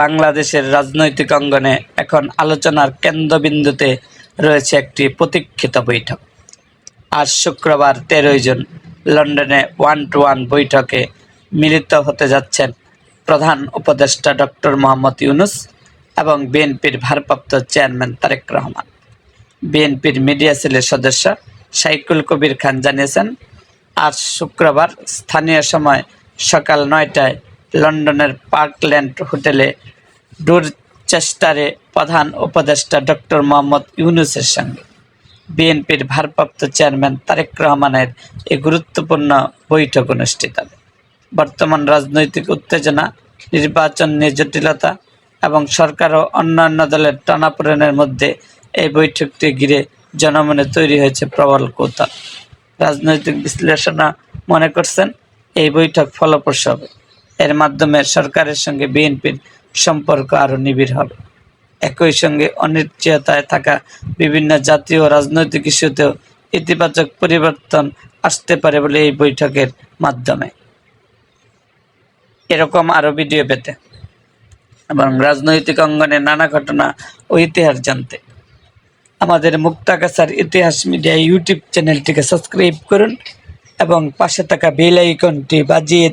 বাংলাদেশের রাজনৈতিক অঙ্গনে এখন আলোচনার কেন্দ্রবিন্দুতে রয়েছে একটি প্রতীক্ষিত বৈঠক। আজ শুক্রবার তেরোই জুন লন্ডনে ওয়ান টু ওয়ান বৈঠকে মিলিত হতে যাচ্ছেন প্রধান উপদেষ্টা ডক্টর মোহাম্মদ ইউনুস এবং বিএনপির ভারপ্রাপ্ত চেয়ারম্যান তারেক রহমান। বিএনপির মিডিয়া সেলের সদস্য সাইকুল কবির খান জানিয়েছেন, আজ শুক্রবার স্থানীয় সময় সকাল নয়টায় লন্ডনের পার্কল্যান্ড হোটেলে ডোরচেস্টারে প্রধান উপদেষ্টা ডক্টর মোহাম্মদ ইউনুসের সঙ্গে। বিএনপির ভারপ্রাপ্ত চেয়ারম্যান তারেক রহমানের এই গুরুত্বপূর্ণ বৈঠক অনুষ্ঠিত হবে। বর্তমান রাজনৈতিক উত্তেজনা, নির্বাচন নিয়ে জটিলতা এবং সরকার ও অন্যান্য দলের টানাপোড়েনের মধ্যে এই বৈঠকটি ঘিরে জনমনে তৈরি হয়েছে প্রবল কৌতূহল। রাজনৈতিক বিশ্লেষণা মনে করছেন, এই বৈঠক ফলপ্রসূ হবে। এর মাধ্যমে সরকারের সঙ্গে বিএনপির সম্পর্ক আরও নিবিড় হবে। একই সঙ্গে অনিশ্চয়তায় থাকা বিভিন্ন জাতীয় রাজনৈতিক ইস্যুতেও ইতিবাচক পরিবর্তন আসতে পারে বলে এই বৈঠকের মাধ্যমে। এরকম আরও ভিডিও পেতে এবং রাজনৈতিক অঙ্গনে নানা ঘটনা ও ইতিহাস জানতে। আমাদের মুক্তাগাছার ইতিহাস মিডিয়া ইউটিউব চ্যানেলটিকে সাবস্ক্রাইব করুন এবং পাশে থাকা বেল আইকনটি বাজিয়ে